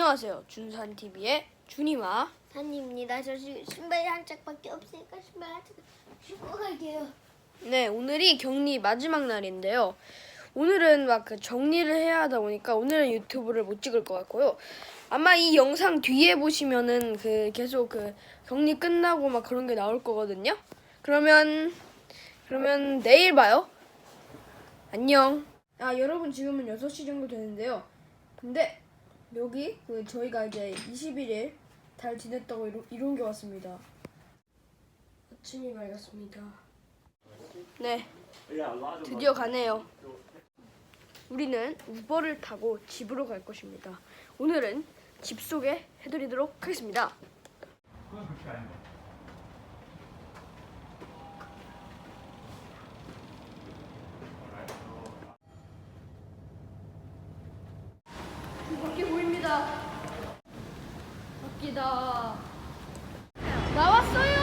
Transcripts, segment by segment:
안녕하세요. 준산 TV의 준이와 산입니다. 저 지금 신발이 한 짝밖에 없으니까 신발 한 짝 신고 갈게요. 네 오늘이 격리 마지막 날인데요. 오늘은 막 그 정리를 해야 하다 보니까 오늘은 유튜브를 못 찍을 것 같고요. 아마 이 영상 뒤에 보시면은 그 계속 그 격리 끝나고 막 그런 게 나올 거거든요. 그러면 그러면 내일 봐요. 안녕. 아 여러분 지금은 6시 정도 되는데요. 근데 여기 그 저희가 이제 21일 잘 지냈다고 이루, 이룬 게 왔습니다. 아침이 밝았습니다. 네, 드디어 가네요. 우리는 우버를 타고 집으로 갈 것입니다. 오늘은 집 소개 해드리도록 하겠습니다. 밖에 보 입니다. 밖이다. 나왔어요.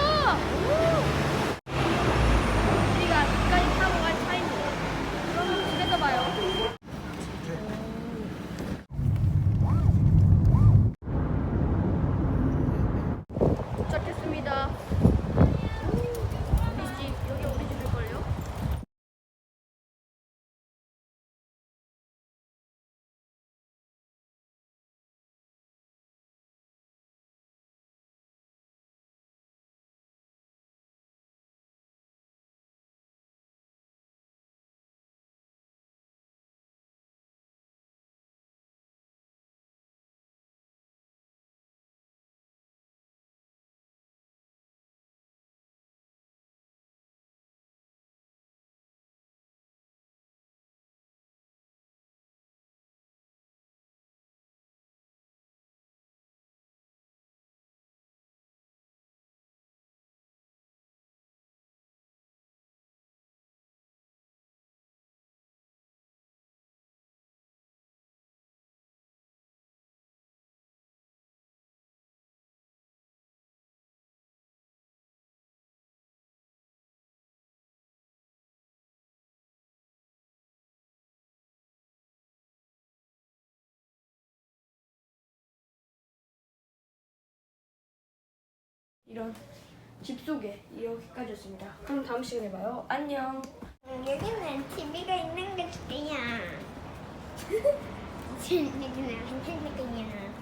이런 집 소개 여기까지였습니다. 그럼 다음 시간에 봐요. 안녕. 음, 여기는 TV가 있는 게 좋대요. 여기는 괜찮을 거야.